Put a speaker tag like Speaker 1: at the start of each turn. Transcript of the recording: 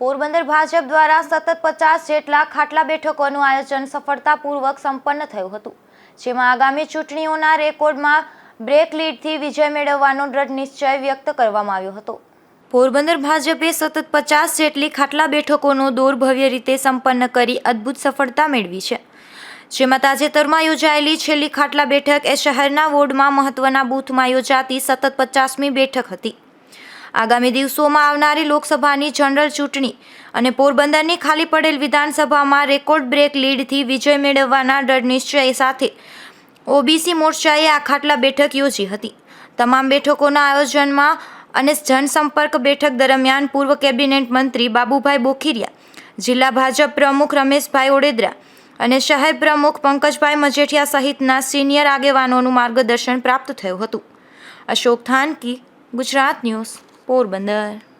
Speaker 1: પોરબંદર ભાજપ દ્વારા સતત પચાસ જેટલા ખાટલા બેઠકોનું આયોજન સફળતાપૂર્વક સંપન્ન થયું હતું, જેમાં આગામી ચૂંટણીઓના રેકોર્ડમાં બ્રેક લીડથી વિજય મેળવવાનો દ્રઢ નિશ્ચય વ્યક્ત કરવામાં આવ્યો હતો. પોરબંદર ભાજપે સતત પચાસ જેટલી ખાટલા બેઠકોનો દોર ભવ્ય રીતે સંપન્ન કરી અદ્ભુત સફળતા મેળવી છે. જેમાં તાજેતરમાં યોજાયેલી છેલ્લી ખાટલા બેઠક એ શહેરના વોર્ડમાં મહત્વના બૂથમાં યોજાતી સતત પચાસમી બેઠક હતી. આગામી દિવસોમાં આવનારી લોકસભાની જનરલ ચૂંટણી અને પોરબંદરની ખાલી પડેલ વિધાનસભામાં રેકોર્ડ બ્રેક લીડથી વિજય મેળવવાના દૃઢ નિશ્ચય સાથે ઓબીસી મોરચાએ આ ખાટલા બેઠક યોજી હતી. તમામ બેઠકોના આયોજનમાં અને જનસંપર્ક બેઠક દરમિયાન પૂર્વ કેબિનેટ મંત્રી બાબુભાઈ બોખીરિયા, જિલ્લા ભાજપ પ્રમુખ રમેશભાઈ ઓડેદરા અને શહેર પ્રમુખ પંકજભાઈ મજેઠિયા સહિતના સિનિયર આગેવાનોનું માર્ગદર્શન પ્રાપ્ત થયું હતું. અશોક થાનકી, ગુજરાત ન્યૂઝ. પોરબંદર.